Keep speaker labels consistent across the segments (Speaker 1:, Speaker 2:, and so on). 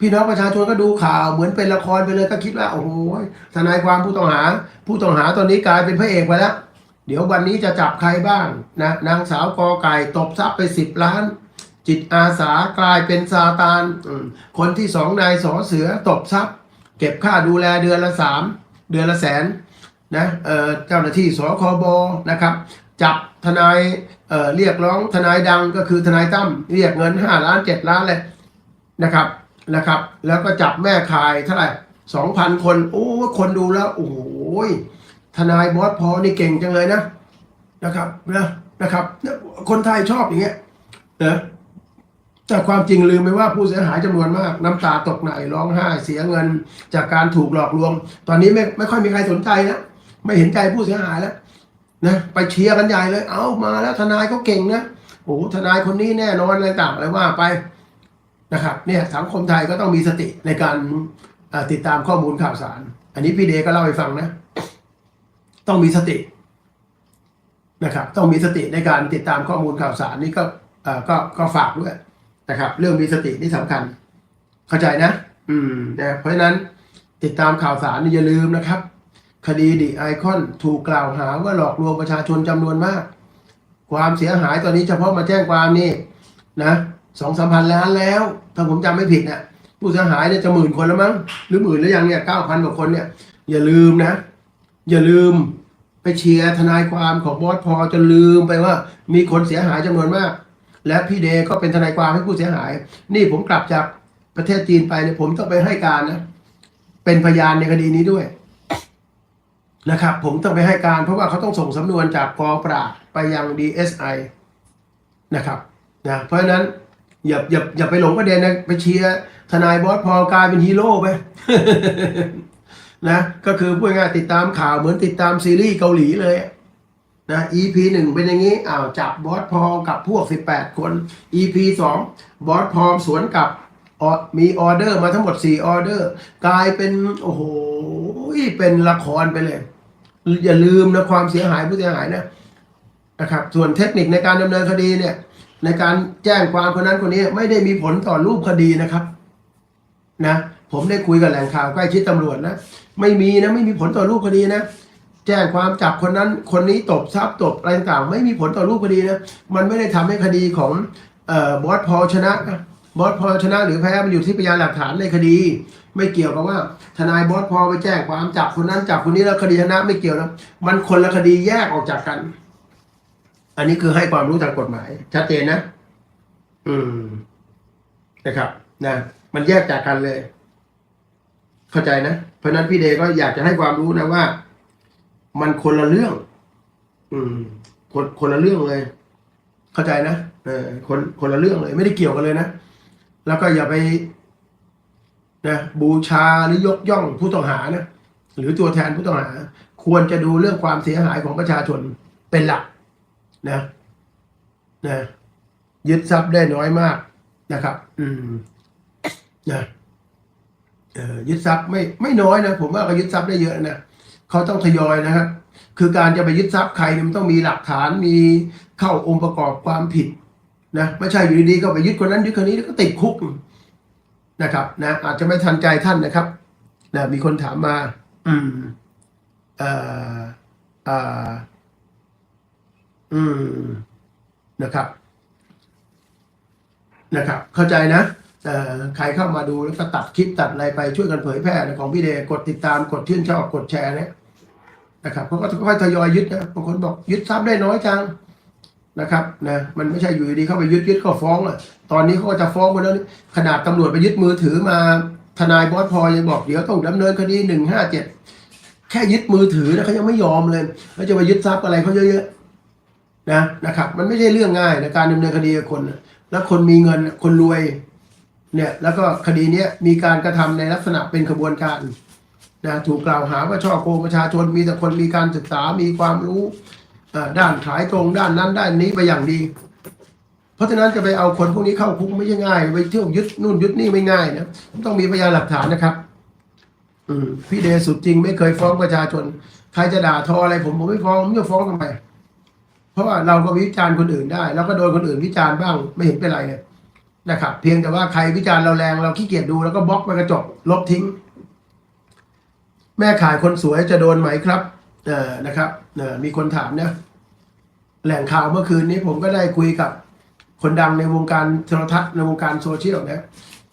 Speaker 1: พี่น้องประชาชนก็ดูข่าวเหมือนเป็นละครไปเลยก็คิดว่า โอ้โหทนายความผู้ต้องหา ผู้ต้องหาตอนนี้กลายเป็นพระเอกไปแล้ว เดี๋ยววันนี้จะจับใครบ้างนะนางสาวกอไก่ตบทรัพย์ไปสิบล้าน จิตอาสากลายเป็นซาตานคนที่สองนายสอเสือตบทรัพย์ เก็บค่าดูแลเดือนละสามเดือนละแสนนะเออเจ้าหน้าที่สคบนะครับ จับทนายเออเรียกร้องทนายดังก็คือทนายตั้มเรียกเงินห้าล้านเจ็ดล้านเลยนะครับ นะครับ แล้วก็จับแม่ขายเท่าไหร่สองพันคน โอ้คนดูแล้ว โอ้โหทนายบอสพอนี่เก่งจังเลยนะ นะครับนะนะครับ คนไทยชอบอย่างเงี้ยนะแต่ความจริงลืมไปว่าผู้เสียหายจำนวนมาก น้ำตาตกไหนร้องไห้เสียเงิน จากการถูกหลอกลวง ตอนนี้ไม่ไม่ค่อยมีใครสนใจนะไม่เห็นใจผู้เสียหายแล้วนะไปเชียร์กันใหญ่เลย เอามาแล้วทนายเขาเก่งนะโอ้ทนายคนนี้แน่นอนอะไรต่างอะไรว่าไป นะครับเนี่ยสังคมไทยก็ต้องมีสติในการติดตามข้อมูลข่าวสาร อันนี้พี่เดก็เล่าให้ฟังนะ ต้องมีสตินะครับ ต้องมีสติในการติดตามข้อมูลข่าวสารนี่ก็ก็ก็ฝากด้วยนะครับ เรื่องมีสตินี่สำคัญ เข้าใจนะ อืมนะเพราะฉะนั้นติดตามข่าวสารอย่าลืมนะครับ คดีดิไอคอนถูกกล่าวหาว่าหลอกลวงประชาชนจำนวนมาก ความเสียหายตอนนี้เฉพาะมาแจ้งความนี่นะ สองสามพันล้านแล้ว ถ้าผมจำไม่ผิดเนี่ยผู้เสียหายเนี่ยจะหมื่นคนแล้วมั้งหรือหมื่นหรือยังเนี่ยเก้าพันกว่าคนเนี่ย อย่าลืมนะ อย่าลืมไปเชียร์ทนายความของบอสพอจนลืมไปว่า มีคนเสียหายจำนวนมาก และพี่เดก็เป็นทนายความให้ผู้เสียหาย นี่ผมกลับจากประเทศจีนไปเนี่ยผมต้องไปให้การนะ เป็นพยานในคดีนี้ด้วยนะครับ ผมต้องไปให้การเพราะว่าเขาต้องส่งสำนวนจากกองปราบไปยัง DSI นะครับนะเพราะฉะนั้น อย่าอย่าอย่าไปหลงประเด็นนะไปเชียร์ทนายบอสพอกลายเป็นฮีโร่ไปนะก็คือพูดง่ายติดตามข่าวเหมือนติดตามซีรีส์เกาหลีเลยนะ EP หนึ่งเป็นอย่างนี้อ้าวจับบอสพอกับพวก 18 คน EP สองบอสพอสวนกับมีออเดอร์มาทั้งหมด 4 ออเดอร์ กลายเป็น โอ้โหเป็นละครไปเลย อย่าลืมนะความเสียหายผู้เสียหายนะนะครับ ส่วนเทคนิคในการดำเนินคดีเนี่ย ในการแจ้งความคนนั้นคนนี้ไม่ได้มีผลต่อรูปคดีนะครับ นะ ผมได้คุยกับแหล่งข่าวใกล้ชิดตำรวจนะไม่มีนะไม่มีผลต่อรูปคดีนะแจ้งความจับคนนั้นคนนี้ตบทรัพย์ตบอะไรต่างๆไม่มีผลต่อรูปคดีนะมันไม่ได้ทำให้คดีของเอ่อบอสพอชนะนะบอสพอชนะ หรือแพ้มันอยู่ที่พยานหลักฐานในคดี ไม่เกี่ยวกับว่า ทนายบอสพอไปแจ้งความจับคนนั้นจับคนนี้แล้วคดีชนะไม่เกี่ยวนะมันคนละคดีแยกออกจากกัน อันนี้คือให้ความรู้ทางกฎหมาย ชัดเจนนะ อืม นะครับ นะ มันแยกจากกันเลย เข้าใจนะ เพราะนั้นพี่เดก็อยากจะให้ความรู้นะว่า มันคนละเรื่อง อืม คนคนละเรื่องเลย เข้าใจนะ เออ คนคนละเรื่องเลย ไม่ได้เกี่ยวกันเลยนะ แล้วก็อย่าไปนะบูชาหรือยกย่องผู้ต้องหานะหรือตัวแทนผู้ต้องหา ควรจะดูเรื่องความเสียหายของประชาชนเป็นหลัก นะนะยึดทรัพย์ได้น้อยมากนะครับ อืมนะยึดทรัพย์ไม่ไม่น้อยนะผมว่าก็ยึดทรัพย์ได้เยอะนะเขาต้องทยอยนะครับคือการจะไปยึดทรัพย์ใครมันต้องมีหลักฐานมีเข้าองค์ประกอบความผิดนะไม่ใช่อยู่ดีๆก็ไปยึดคนนั้นยึดคนนี้แล้วก็ติดคุกนะครับนะอาจจะไม่ทันใจท่านนะครับนะมีคนถามมา อืมเอ่อเอ่อ อืมนะครับ นะครับ เข้าใจนะเอ่ใครเข้ามาดูแล้วก็ตัดคลิปตัดอะไรไปช่วยกันเผยแพร่ของพี่เดกดติดตามกดชื่นชอบกดแชร์เนี่ยนะครับเขาก็ค่อยทยอยยึดนะบางคนบอกยึดทรัพย์ได้น้อยจังนะครับนะมันไม่ใช่อยู่ดีๆเข้าไปยึดยึดก็ฟ้องอะตอนนี้เขาก็จะฟ้องมาแล้วขนาดตำรวจไปยึดมือถือมาทนายบอสพอยังบอกเดี๋ยวต้องดำเนินคดีหนึ่งห้าเจ็ดแค่ยึดมือถือนะเขายังไม่ยอมเลยแล้วจะไปยึดทรัพย์อะไรเขาเยอะๆ นะนะครับมันไม่ใช่เรื่องง่ายในการดำเนินคดีกับคน แล้วคนมีเงินคนรวยเนี่ยแล้วก็คดีเนี้ยมีการกระทำในลักษณะเป็นขบวนการนะถูกกล่าวหาว่าช่อโกงประชาชนมีแต่คนมีการศึกษามีความรู้ด้านขายตรงด้านนั้นด้านนี้ไปอย่างดี เพราะฉะนั้นจะไปเอาคนพวกนี้เข้าคุกไม่ใช่ง่ายไปเที่ยวยึดนู่นยึดนี่ไม่ง่ายนะต้องมีพยานหลักฐานนะครับ อืมพี่เดชสุดจริงไม่เคยฟ้องประชาชน ใครจะด่าทออะไรผมผมไม่ฟ้องผมจะฟ้องทำไม เพราะว่าเราก็วิจารณ์คนอื่นได้ แล้วก็โดนคนอื่นวิจารณ์บ้างไม่เห็นเป็นไรเนี่ยนะครับ เพียงแต่ว่าใครวิจารณ์เราแรงเราขี้เกียจดูแล้วก็บล็อกไปกระจกลบทิ้ง แม่ขายคนสวยจะโดนไหมครับเออนะครับเออมีคนถามเนี่ยแหล่งข่าวเมื่อคืนนี้ผมก็ได้คุยกับคนดังในวงการโทรทัศน์ในวงการโซเชียลนะ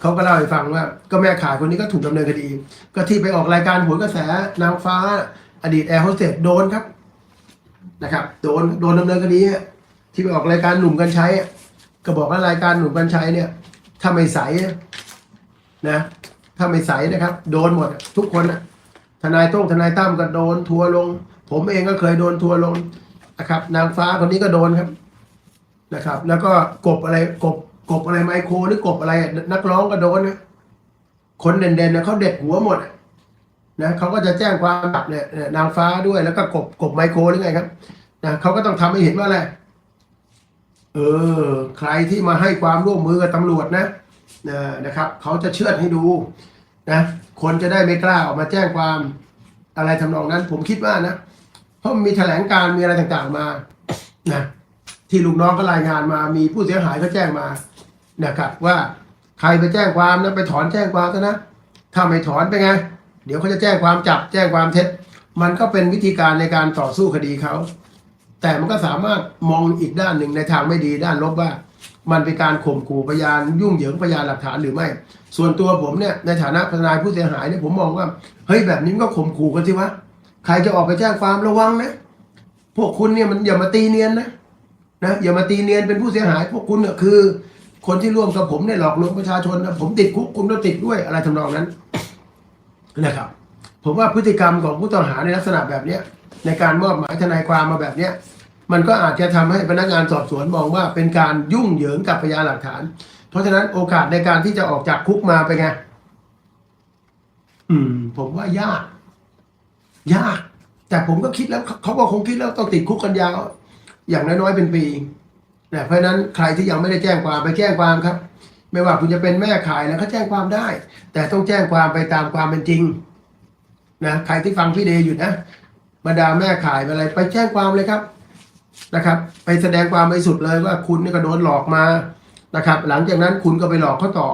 Speaker 1: เขาก็เล่าให้ฟังว่า ก็แม่ขายคนนี้ก็ถูกดำเนินคดี ก็ที่ไปออกรายการหัวกระแสนางฟ้า อดีตแอร์โฮสเตสโดนครับ นะครับโดนโดนดำเนินคดีอะที่ไปออกรายการหนุ่มกันใช้ก็บอกว่ารายการหนุ่มกันใช้เนี่ยถ้าไม่ใสนะถ้าไม่ใสนะครับ โดนหมดทุกคนทนายโต้งทนายตั้มก็โดนทัวร์ลง ผมเองก็เคยโดนทัวร์ลงนะครับ นางฟ้าคนนี้ก็โดนครับนะครับ แล้วก็กบอะไรกบกบอะไรไมโครหรือกบอะไรนักร้องก็โดนนะคนเด่นๆนะเขาเด็ดหัวหมดอะ นะเขาก็จะแจ้งความจับเนี่ยนางฟ้าด้วยแล้วก็กบกบไมโครหรือไงครับนะเขาก็ต้องทำให้เห็นว่าอะไรเออ ใครที่มาให้ความร่วมมือกับตำรวจนะนะนะครับเขาจะเชื่อดให้ดูนะคนจะได้ไม่กล้าออกมาแจ้งความอะไรทำนองนั้น ผมคิดว่านะเพราะมีแถลงการมีอะไรต่างๆมานะที่ลูกน้องก็รายงานมา มีผู้เสียหายก็แจ้งมานะครับว่าใครไปแจ้งความนะไปถอนแจ้งความซะนะถ้าไม่ถอนเป็นไง เดี๋ยวเขาจะแจ้งความจับแจ้งความเท็จ มันก็เป็นวิธีการในการต่อสู้คดีเขา แต่มันก็สามารถมองอีกด้านหนึ่งในทางไม่ดีด้านลบว่า มันเป็นการข่มขู่พยานยุ่งเหยิงพยานหลักฐานหรือไม่ ส่วนตัวผมเนี่ยในฐานะทนายผู้เสียหายเนี่ยผมมองว่าเฮ้ยแบบนี้มันก็ข่มขู่กันสิวะใครจะออกไปแจ้งความระวังนะพวกคุณเนี่ยมันอย่ามาตีเนียนนะนะอย่ามาตีเนียนเป็นผู้เสียหาย พวกคุณเนี่ยคือ คนที่ร่วมกับผมเนี่ยหลอกลวงประชาชนนะผมติดคุกคุณก็ติดด้วยอะไรทำนองนั้น นะครับ ผมว่าพฤติกรรมของผู้ต้องหาในลักษณะแบบนี้ในการมอบหมายทนายความมาแบบนี้มันก็อาจจะทำให้พนักงานสอบสวนมองว่าเป็นการยุ่งเหยิงกับพยานหลักฐาน เพราะฉะนั้นโอกาสในการที่จะออกจากคุกมาไปนไงอืม ผมว่ายาก ยาก แต่ผมก็คิดแล้วเขาเขาก็คงคิดแล้วต้องติดคุกกันยาว อย่างน้อยๆเป็นปีนะเพราะฉะนั้นใครที่ยังไม่ได้แจ้งความไปแจ้งความครับ ไม่ว่าคุณจะเป็นแม่ขายนะเขาแจ้งความได้ แต่ต้องแจ้งความไปตามความเป็นจริงนะใครที่ฟังพี่เดย์อยู่นะบรรดาแม่ขายอะไรไปแจ้งความเลยครับนะครับ ไปแสดงความบริสุทธิ์เลยว่าคุณนี่ก็โดนหลอกมานะครับ หลังจากนั้นคุณก็ไปหลอกเขาต่อ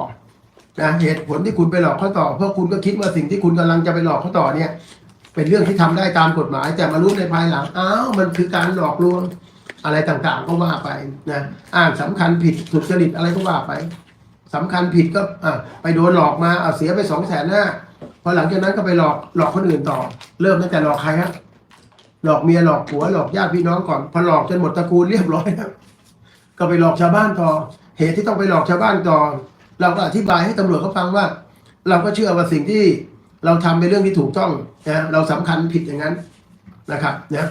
Speaker 1: นะเหตุผลที่คุณไปหลอกเขาต่อ เพราะคุณก็คิดว่าสิ่งที่คุณกำลังจะไปหลอกเขาต่อเนี่ย เป็นเรื่องที่ทำได้ตามกฎหมาย แต่มารู้ในภายหลังอ้าวมันคือการหลอกลวงอะไรต่างๆก็ว่าไปนะอ้างสำคัญผิดสุดจริตอะไรก็ว่าไป สำคัญผิดก็อไปโดนหลอกมาเอาเสียไปสองแสนห้าพอหลังจากนั้นก็ไปหลอกหลอกคนอื่นต่อ เริ่มตั้งแต่หลอกใครฮะหลอกเมียหลอกผัวหลอกญาติพี่น้องก่อนพอหลอกจนหมดตระกูลเรียบร้อยครับก็ไปหลอกชาวบ้านต่อ เหตุที่ต้องไปหลอกชาวบ้านต่อ เราก็อธิบายให้ตำรวจเขาฟังว่า เราก็เชื่อว่าสิ่งที่เราทำเป็นเรื่องที่ถูกต้องนะเราสำคัญผิดอย่างนั้นนะครับนะ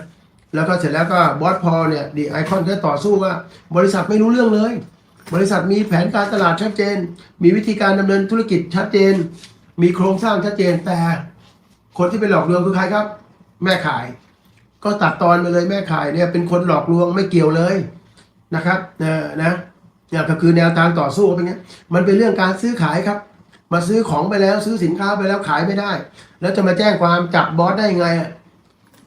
Speaker 1: แล้วก็เสร็จแล้วก็บอสพอเนี่ยดีไอคอนก็ต่อสู้ว่า บริษัทไม่รู้เรื่องเลย บริษัทมีแผนการตลาดชัดเจน มีวิธีการดำเนินธุรกิจชัดเจน มีโครงสร้างชัดเจนแต่คนที่ไปหลอกลวงคือใครครับ แม่ขาย ก็ตัดตอนไปเลยแม่ขายเนี่ยเป็นคนหลอกลวงไม่เกี่ยวเลยนะครับนะนะเนี่ยก็คือแนวทางต่อสู้เป็นไงมันเป็นเรื่องการซื้อขายครับ มาซื้อของไปแล้วซื้อสินค้าไปแล้วขายไม่ได้ แล้วจะมาแจ้งความจับบอสได้ยังไงอะ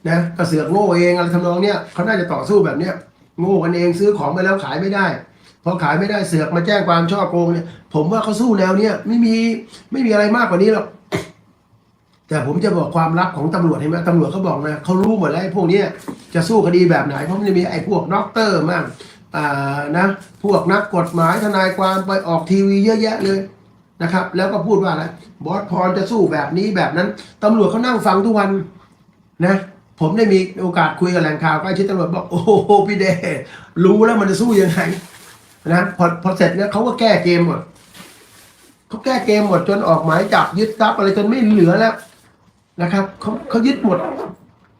Speaker 1: นะกระเสือกโง่เองอะไรทำนองเนี้ยเขาน่าจะต่อสู้แบบเนี้ยโง่กันเองซื้อของไปแล้วขายไม่ได้ พอขายไม่ได้เสือกมาแจ้งความช่อโกงเนี่ย ผมว่าเขาสู้แนวเนี้ยไม่มีไม่มีอะไรมากกว่านี้หรอกแต่ผมจะบอกความลับของตำรวจเห็นไหมตำรวจเขาบอกนะเขารู้หมดแล้วไอ้พวกเนี้ยจะสู้คดีแบบไหนเพราะมันจะมีไอ้พวกด็อกเตอร์มั่งอ่านะพวกนักกฎหมายทนายความไปออกทีวีเยอะแยะเลยนะครับ แล้วก็พูดว่าอะไรบอสพรจะสู้แบบนี้แบบนั้นตำรวจเขานั่งฟังทุกวันนะผมได้มีโอกาสคุยกับแหล่งข่าวใกล้ชิดตำรวจบอกโอ้โหพี่เดรู้แล้วมันจะสู้ยังไง นะพอพอเสร็จเนี่ยเขาก็แก้เกมหมดเขาแก้เกมหมดจนออกหมายจับยึดทรัพย์อะไรจนไม่เหลือแล้วนะครับเขาเขายึดหมด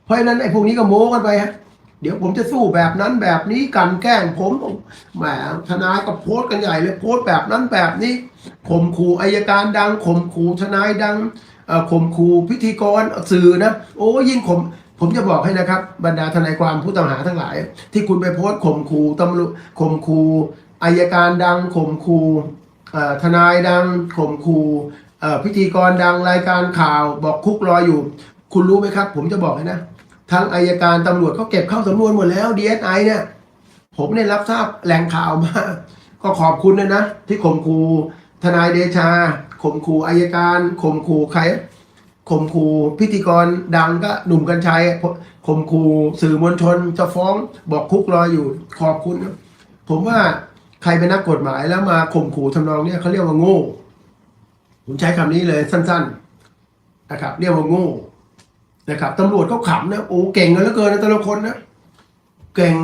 Speaker 1: เพราะฉะนั้นไอ้พวกนี้ก็โม้กันไปฮะเดี๋ยวผมจะสู้แบบนั้นแบบนี้กันแกล้งผมแหมทนายก็โพสต์กันใหญ่เลยโพสต์แบบนั้นแบบนี้ข่มขู่อายการดังข่มขู่ทนายดังข่มขู่พิธีกรสื่อนะโอ้ยิ่งข่มผมจะบอกให้นะครับ บรรดาทนายความผู้ต้องหาทั้งหลาย ที่คุณไปโพสต์ข่มขู่ตำรวจข่มขู่ อายการดังข่มขู่ทนายดังข่มขู่พิธีกรดังรายการข่าวบอกคุกรออยู่ คุณรู้ไหมครับ ผมจะบอกให้นะทางอายการตำรวจเขาเก็บเข้าสำนวนหมดแล้ว DSI เนี่ยผมได้รับทราบแหล่งข่าวมา ก็ขอบคุณนะนะ ที่ข่มขู่ทนายเดชาข่มขู่อายการข่มขู่ใครข่มขู่พิธีกรดังก็หนุ่มกัญชัยข่มขู่สื่อมวลชนจะฟ้องบอกคุกรออยู่ขอบคุณนะผมว่า ใครเป็นนักกฎหมายแล้วมาข่มขู่ทำนองเนี้ยเขาเรียกว่าโง่ ผมใช้คำนี้เลยสั้น ๆนะครับ เรียกว่าโง่นะครับตำรวจเขาขำนะโอ้เก่งกันเหลือเกินนะแต่ละคนนะเก่ง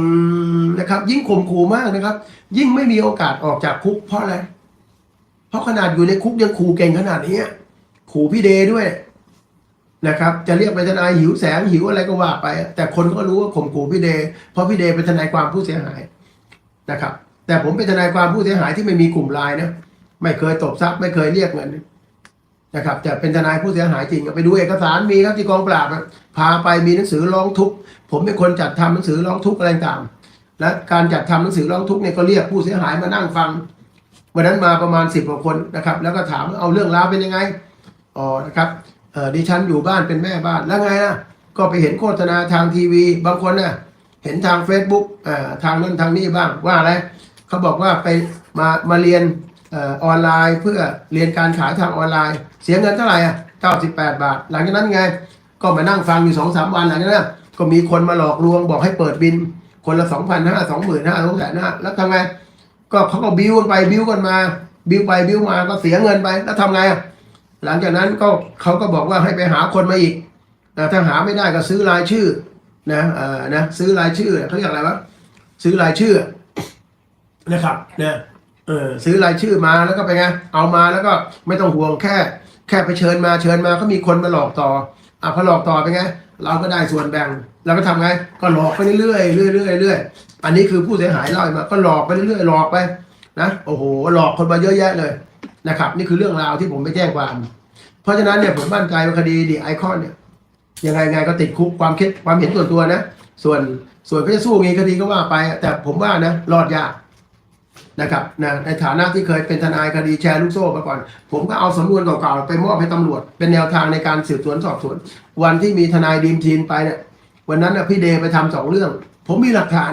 Speaker 1: นะครับ ยิ่งข่มขู่มากนะครับ ยิ่งไม่มีโอกาสออกจากคุก เพราะอะไรเพราะขนาดอยู่ในคุกยังขู่เก่งขนาดนี้ขู่พี่เดด้วยนะครับ จะเรียกไปนทนายหิวแสงหิวอะไรก็ว่าไป แต่คนก็รู้ว่าข่มขู่พี่เดเพราะพี่เดเป็นทนายความผู้เสียหายนะครับ แต่ผมเป็นทนายความผู้เสียหายที่ไม่มีกลุ่มไลน์นะไม่เคยตบทรัพย์ไม่เคยเรียกเงินนะครับแต่เป็นทนายผู้เสียหายจริงไปดูเอกสารมีครับที่กองปราบพาไปมีหนังสือร้องทุกข์ผมเป็นคนจัดทำหนังสือร้องทุกข์อะไรต่างและการจัดทำหนังสือร้องทุกข์เนี่ยก็เรียกผู้เสียหายมานั่งฟังวันนั้นมาประมาณสิบกว่าคนนะครับ แล้วก็ถามว่าเอาเรื่องราวเป็นยังไงอ๋อนะครับเออดิฉันอยู่บ้านเป็นแม่บ้านแล้วไงล่ะก็ไปเห็นโฆษณาทางทีวี บางคนน่ะเห็นทาง Facebook อ่าทางนั้นทางนี้บ้างว่าอะไร เขาบอกว่าไปมามาเรียนออนไลน์เพื่อเรียนการขายทางออนไลน์ เสียเงินเท่าไหร่อะ98 บาท หลังจากนั้นไง ก็มานั่งฟังอยู่สองสามวันหลังจากนั้นก็มีคนมาหลอกลวงบอกให้เปิดบิน คนละสองพันห้าสองหมื่นห้าสองแสนห้าแล้วทำไง ก็เขาก็บิ้วกันไปบิ้วกันมา บิ้วไปบิ้วมาก็เสียเงินไปแล้วทำไงอะหลังจากนั้นก็เขาก็บอกว่าให้ไปหาคนมาอีกนะถ้าหาไม่ได้ก็ซื้อรายชื่อนะเออนะซื้อรายชื่อเขาเรียกอะไรวะซื้อรายชื่อ นะครับนะเออซื้อรายชื่อมาแล้วก็ไปไงเอามาแล้วก็ไม่ต้องห่วงแค่ แค่ไปเชิญมาเชิญมาก็มีคนมาหลอกต่ออะพอหลอกต่อไปไง เราก็ได้ส่วนแบ่งเราก็ทำไง ก็หลอกไปเรื่อยๆเรื่อยๆเรื่อยๆอันนี้คือผู้เสียหายเล่ามาก็หลอกไปเรื่อยๆหลอกไปนะโอ้โหหลอกคนมาเยอะแยะเลยนะครับ นี่คือเรื่องราวที่ผมไปแจ้งความ เพราะฉะนั้นเนี่ยผมมั่นใจว่าคดีดีไอคอนเนี่ยยังไงไงก็ติดคุกความคิดความเห็นส่วนตัวนะ ส่วนส่วนเขาจะสู้ไงคดีก็ว่าไป แต่ผมว่านะรอดยาก นะครับนะในฐานะที่เคยเป็นทนายคดีแชร์ลูกโซ่มาก่อน ผมก็เอาสำนวนเก่าๆไปมอบให้ตำรวจ เป็นแนวทางในการสืบสวนสอบสวน วันที่มีทนายดีมทีนไปเนี่ยวันนั้นน่ะพี่เดไปทำสองเรื่อง ผมมีหลักฐาน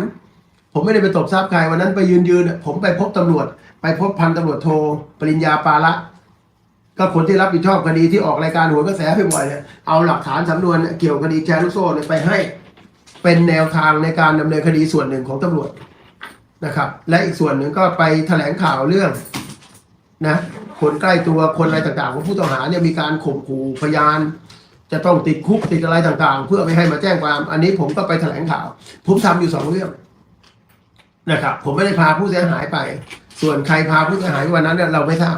Speaker 1: ผมไม่ได้ไปตบทรัพย์ใครวันนั้นไปยืนยืนผมไปพบตำรวจ ไปพบพันตำรวจโทรปริญญาปาละก็คนที่รับผิดชอบคดีที่ออกรายการหัวกระแสไปบ่อยเนี่ยเอาหลักฐานสำนวนเกี่ยวกับคดีแชร์ลูกโซ่เนี่ยไปให้ เป็นแนวทางในการดำเนินคดีส่วนหนึ่งของตำรวจ นะครับ และอีกส่วนหนึ่งก็ไปแถลงข่าวเรื่องนะคนใกล้ตัวคนอะไรต่างๆของผู้ต้องหาเนี่ยมีการข่มขู่พยาน จะต้องติดคุกติดอะไรต่างๆ เพื่อไม่ให้มาแจ้งความ อันนี้ผมก็ไปแถลงข่าว ผมทำอยู่สองเรื่องนะครับ ผมไม่ได้พาผู้เสียหายไป ส่วนใครพาผู้เสียหายวันนั้นเนี่ยเราไม่ทราบ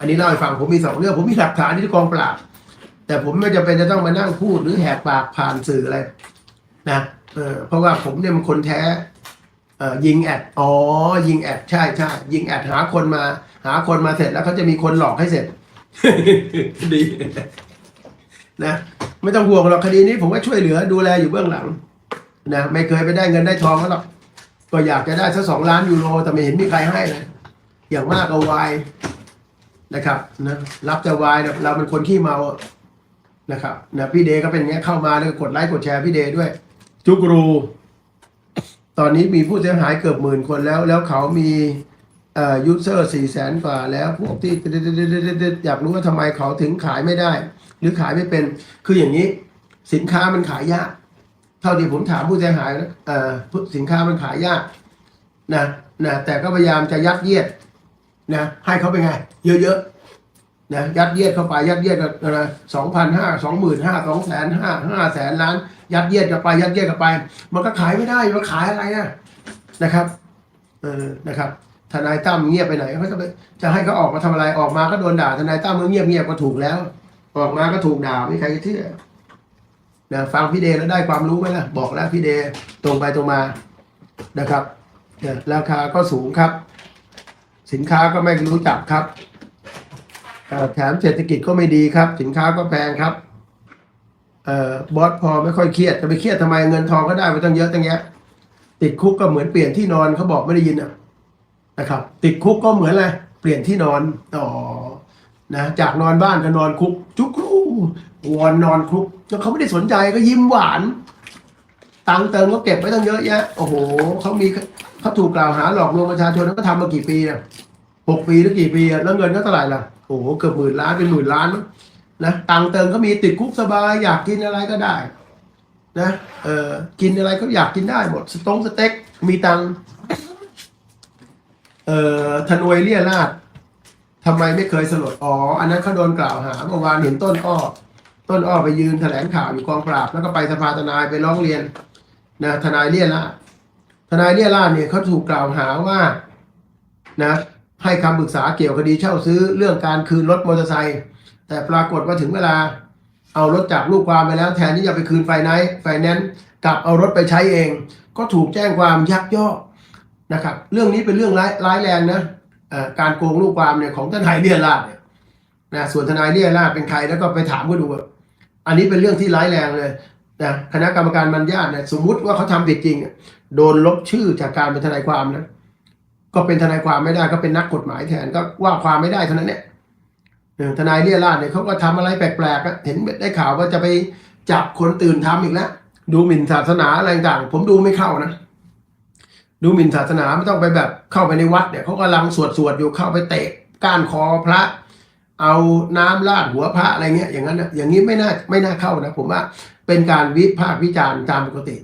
Speaker 1: อันนี้เล่าให้ฟังผมมีสองเรื่อง ผมมีหลักฐานที่กองปราบแต่ผมไม่จำเป็นจะต้องมานั่งพูดหรือแหกปากผ่านสื่ออะไรนะเออเพราะว่าผมเนี่ยมันคนแท้ เอ่อยิงแอดอ๋อยิงแอดใช่ใช่ยิงแอดหาคนมา หาคนมาเสร็จแล้วเขาจะมีคนหลอกให้เสร็จ ดีนะไม่ต้องห่วงหรอกคดีนี้ผมก็ช่วยเหลือดูแลอยู่เบื้องหลังนะไม่เคยไปได้เงินได้ทองเขาหรอกก็อยากจะได้สักสองล้านยูโรแต่ไม่เห็นมีใครให้เลยอย่างมากก็วายนะครับนะรับจะวายนะเราเป็นคนขี้เมานะครับนะพี่เดย์ก็เป็นอย่างเงี้ยเข้ามาแล้วก็กดไลค์กดแชร์พี่เดย์ด้วย จุกรู ตอนนี้มีผู้เสียหายเกือบหมื่นคนแล้ว แล้วเขามีอยูเซอร์สี่แสนกว่าแล้วพวกที่อยากรู้ว่าทำไมเขาถึงขายไม่ได้ หรือขายไม่เป็นคืออย่างนี้ สินค้ามันขายยาก เท่าที่ผมถามผู้เสียหายสินค้ามันขายยากนะนะแต่ก็พยายามจะยัดเยียดนะให้เขาเป็นไง เยอะๆนะยัดเยียดเข้าไปยัดเยียดกันนะสองพันห้าสองหมื่นห้าสองแสนห้าห้าแสนล้าน ยัดเยียดกันไป ยัดเยียดกันไป มันก็ขายไม่ได้มันขายอะไรอะนะครับ เออนะครับทนายตั้มเงียบไปไหนเขาจะไปจะให้เขาออกมาทำอะไรออกมาก็โดนด่าทนายตั้มเมื่อเงียบเงียบก็ถูกแล้ว ออกมาก็ถูกด่าไม่ใครจะเชื่อนะฟังพี่เดแล้วได้ความรู้ไหมล่ะบอกแล้วพี่เดตรงไปตรงมานะครับเนี่ยราคาก็สูงครับ สินค้าก็ไม่รู้จักครับแถมเศรษฐกิจก็ไม่ดีครับ สินค้าก็แพงครับ บอสพอไม่ค่อยเครียดจะไปเครียดทำไมเงินทองก็ได้ไปตั้งเยอะตั้งแยะ ติดคุกก็เหมือนเปลี่ยนที่นอนเขาบอกไม่ได้ยินอะนะครับ ติดคุกก็เหมือนอะไรเปลี่ยนที่นอนอ๋อนะจากนอนบ้านก็นอนคุก จุกรูวอนนอนคุกแล้วเขาไม่ได้สนใจก็ยิ้มหวาน ตังค์เติมก็เก็บไว้ตั้งเยอะแยะ โอ้โหเขามีเขาถูกกล่าวหาหลอกลวงประชาชนแล้วก็ทำมากี่ปีอะหกปีหรือกี่ปีแล้วเงินก็เท่าไหร่ล่ะโอ้โหเกือบหมื่นล้านเป็นหมื่นล้าน นะตังเติมก็มีติดคุกสบาย อยากกินอะไรก็ได้นะเออกินอะไรก็อยากกินได้หมดสตงสเต็กมีตังเอ่อธนวยเลี่ยราดทำไมไม่เคยสลดอ๋ออันนั้นเขาโดนกล่าวหาเมื่อวานเห็นต้นอ้อต้นอ้อไปยืนแถลงข่าวอยู่กองปราบ แล้วก็ไปสภาทนายไปร้องเรียนนะทนายเลี่ยราดทนายเลี่ยราดเนี่ยเขาถูกกล่าวหาว่านะให้คำปรึกษาเกี่ยวกับคดีเช่าซื้อเรื่องการคืนรถมอเตอร์ไซค์ แต่ปรากฏว่าถึงเวลาเอารถจากลูกความไปแล้วแทนที่จะไปคืนไฟแนนซ์ไฟแนนซ์กลับเอารถไปใช้เอง ก็ถูกแจ้งความยักยอกนะครับ เรื่องนี้เป็นเรื่องร้ายร้ายแรงนะการโกงลูกความเนี่ยของทนายเลี่ยราดเนี่ยนะส่วนทนายเลี่ยราดเป็นใครแล้วก็ไปถามก็ดูว่าอันนี้เป็นเรื่องที่ร้ายแรงเลยนะคณะกรรมการบรรยาทเนี่ยสมมุติว่าเขาทำผิดจริง โดนลบชื่อจากการเป็นทนายความนะก็เป็นทนายความไม่ได้ก็เป็นนักกฎหมายแทนก็ว่าความไม่ได้เท่านั้นเนี่ยเออ ทนายเลี่ยราดเนี่ยเขาก็ทำอะไรแปลกๆเห็นได้ข่าวว่าจะไปจับคนตื่นทำอีกแล้วดูหมิ่นศาสนาอะไรต่างๆผมดูไม่เข้านะ ดูหมิ่นศาสนาไม่ต้องไปแบบเข้าไปในวัดเนี่ยเขากำลังสวดสวดอยู่เข้าไปเตะก้านคอพระ เอาน้ำราดหัวพระอะไรเงี้ยอย่างนั้นอย่างนี้ไม่น่าไม่น่าเข้านะ ผมว่าเป็นการวิพากษ์วิจารณ์ตามปกติ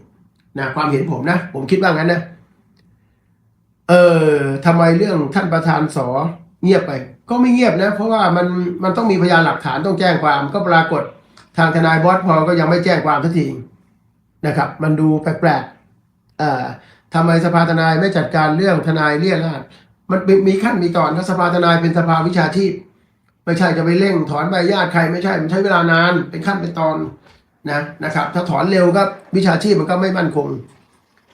Speaker 1: นะความเห็นผมนะ ผมคิดว่างั้นนะ เออทำไมเรื่องท่านประธานสอ เงียบไป ก็ไม่เงียบนะ เพราะว่ามันมันต้องมีพยานหลักฐานต้องแจ้งความ ก็ปรากฏทางทนายบอสพอก็ยังไม่แจ้งความทันทีนะครับ มันดูแปลกๆทำไมสภาทนายไม่จัดการเรื่องทนายเลี่ยราดมันมีขั้นมีตอนนะสภาทนายเป็นสภาวิชาชีพไม่ใช่จะไปเร่งถอนใบญาติใครไม่ใช่มันใช้เวลานานเป็นขั้นเป็นตอนนะนะครับ ถ้าถอนเร็วก็วิชาชีพมันก็ไม่มั่นคง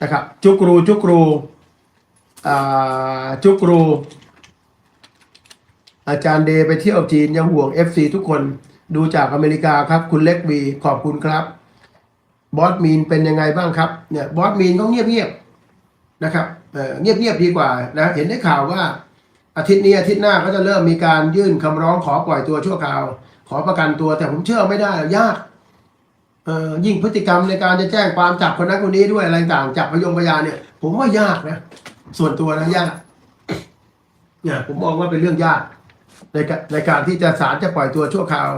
Speaker 1: นะครับ จุกรูจุกรูอ่าจุกรู อาจารย์เดไปเที่ยวจีนยังห่วง FC ทุกคนดูจากอเมริกาครับ คุณเล็กวีขอบคุณครับ บอสมีนเป็นยังไงบ้างครับเนี่ยบอสมีนก็เงียบๆนะครับเออเงียบๆดีกว่านะเห็นได้ข่าวว่าอาทิตย์นี้อาทิตย์หน้าก็จะเริ่มมีการยื่นคำร้องขอปล่อยตัวชั่วคราว ขอประกันตัวแต่ผมเชื่อไม่ได้ยากเออยิ่งพฤติกรรมในการจะแจ้งความจับคนนั้นคนนี้ด้วยอะไรต่างจับพยงพยานเนี่ย ผมว่ายากนะ ส่วนตัวนะยากเนี่ยผมมองว่าเป็นเรื่องยาก ในการในการที่จะศาลจะปล่อยตัวชั่วคราว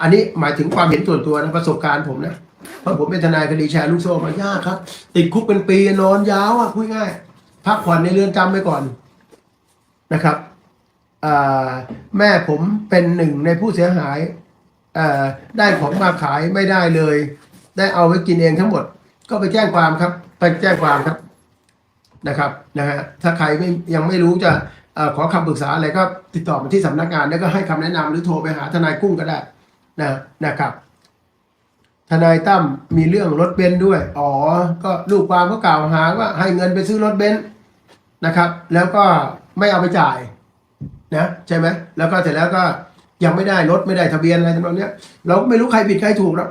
Speaker 1: อันนี้หมายถึงความเห็นส่วนตัวนะประสบการณ์ผมนะเพราะผมเป็นทนายคดีแชร์ลูกโซ่มายากครับ ติดคุกเป็นปีนอนยาวอะพูดง่ายพักผ่อนในเรือนจำไปก่อนนะครับแม่ผมเป็นหนึ่งในผู้เสียหายได้ของมาขายไม่ได้เลย ได้เอาไว้กินเองทั้งหมด ก็ไปแจ้งความครับไปแจ้งความครับนะครับนะฮะถ้าใครไม่ยังไม่รู้จะ ขอคำปรึกษาอะไรก็ติดต่อมาที่สำนักงาน แล้วก็ให้คำแนะนำหรือโทรไปหาทนายกุ้งก็ได้นะนะครับทนายตั้มมีเรื่องรถเบนซ์ด้วย อ๋อ ก็ลูกความก็กล่าวหาว่าให้เงินไปซื้อรถเบนซ์นะครับ แล้วก็ไม่เอาไปจ่ายนะใช่ไหมแล้วก็เสร็จแล้วก็ยังไม่ได้รถไม่ได้ทะเบียนอะไรทำนองเนี้ย เราไม่รู้ใครผิดใครถูกหรอก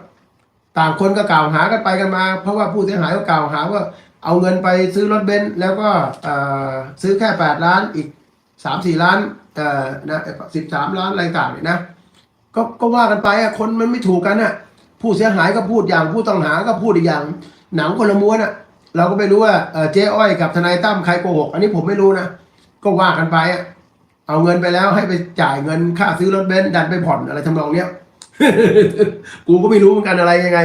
Speaker 1: ต่างคนก็กล่าวหากันไปกันมา เพราะว่าผู้เสียหายก็กล่าวหาว่าเอาเงินไปซื้อรถเบนซ์แล้วก็ซื้อแค่แปดล้านอีก สามสี่ล้านเอ่อนะสิบสามล้านอะไรต่างเนี่ยนะก็ก็ว่ากันไปอะคนมันไม่ถูกกันอะผู้เสียหายก็พูดอย่างผู้ต้องหาก็พูดอีกอย่าง หนังคนละม้วนอะเราก็ไม่รู้ว่าเจ๊อ้อยกับทนายตั้มใครโกหก อันนี้ผมไม่รู้นะก็ว่ากันไปอะเอาเงินไปแล้วให้ไปจ่ายเงินค่าซื้อรถเบนซ์ดันไปผ่อนอะไรทำนองเนี้ยกูก็ไม่รู้เหมือนกันอะไรยังไง